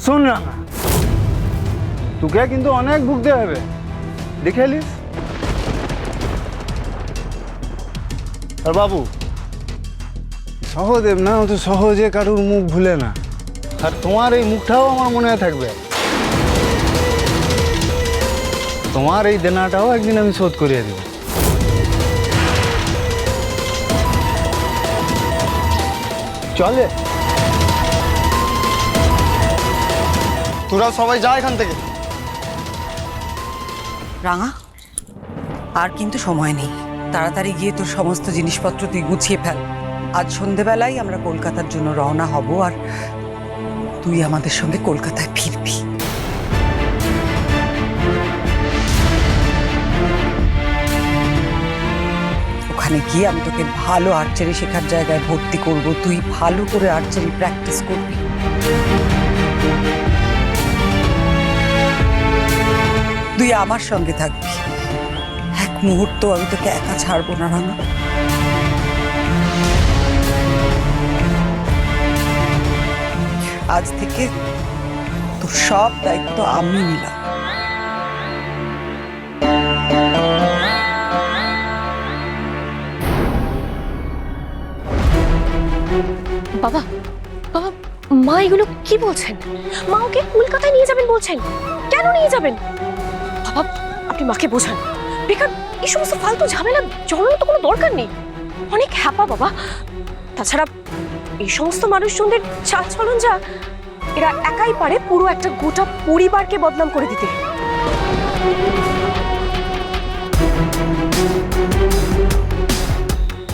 শোন না তোকে কিন্তু অনেক ভুগতে হবে দেখে এলিস আর বাবু সহদেব না ও তো সহজে কারুর মুখ ভুলে না আর তোমার এই মুখটাও আমার মনে থাকবে তোমার এই দেনাটাও একদিন আমি শোধ করিয়ে দেব চলে তোরা সবাই যা এখান থেকে। রাঙা, আর কিন্তু সময় নেই। তাড়াতাড়ি গিয়ে তোর সমস্ত জিনিসপত্র তুই গুছিয়ে ফেল। আজ সন্ধেবেলায় আমরা কলকাতার জন্য রওনা হব আর তুই আমাদের সঙ্গে কলকাতায় ফিরবি। ওখানে গিয়ে আমি তোকে ভালো আর্চারি শেখার জায়গায় ভর্তি করব। তুই ভালো করে আর্চারি প্র্যাকটিস করবি। তুই আমার সঙ্গে থাকবি। এক মুহূর্ত আমি তোকে একা ছাড়বো না, রাঙা। আজ থেকে তোর সব দায়িত্ব আমি নিলাম। বাবা বাবা, মা এগুলো কি বলছেন? মা ওকে কলকাতায় নিয়ে যাবেন বলছেন। কেন নিয়ে যাবেন? বাবা, আপনি মাকে বোঝান। বেকার, এই সমস্ত ফালতু ঝামেলা জড়ানোর তো কোনো দরকার নেই। অনেক হ্যাপা বাবা। তাছাড়া এই সমস্ত মানুষজনদের চাল চলন যা, এরা একাই পারে পুরো একটা গোটা পরিবারকে বদনাম করে দিতে।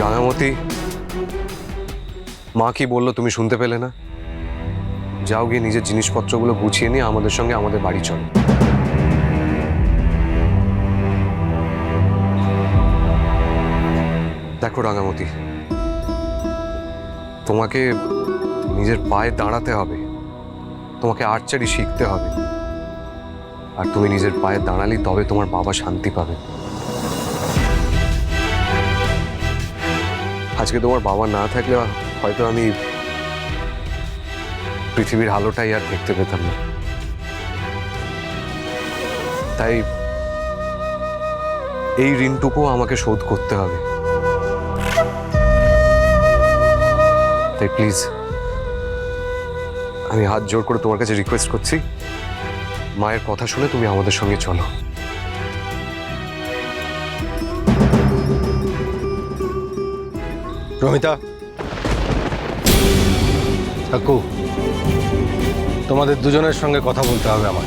রাঙামতি, মা কি বলল তুমি শুনতে পেলে না? যাও গিয়ে নিজের জিনিসপত্রগুলো গুছিয়ে নিয়ে আমাদের সঙ্গে আমাদের বাড়ি চলো। দেখো, রাঙামতি। তোমাকে নিজের পায়ে দাঁড়াতে হবে। তোমাকে আর্চারি শিখতে হবে। আর তুমি নিজের পায়ে দাঁড়ালেই তবে তোমার বাবা শান্তি পাবে। আজকে তোমার বাবা না থাকলে হয়তো আমি পৃথিবীর আলোটাই আর দেখতে পেতাম না। তাই এই ঋণটুকুও আমাকে শোধ করতে হবে। তাই প্লিজ, আমি হাত জোর করে তোমার কাছে রিকোয়েস্ট করছি। মায়ের কথা শুনে তুমি আমাদের সঙ্গে চলো। রমিতা। কাকু, তোমাদের দুজনের সঙ্গে কথা বলতে হবে আমার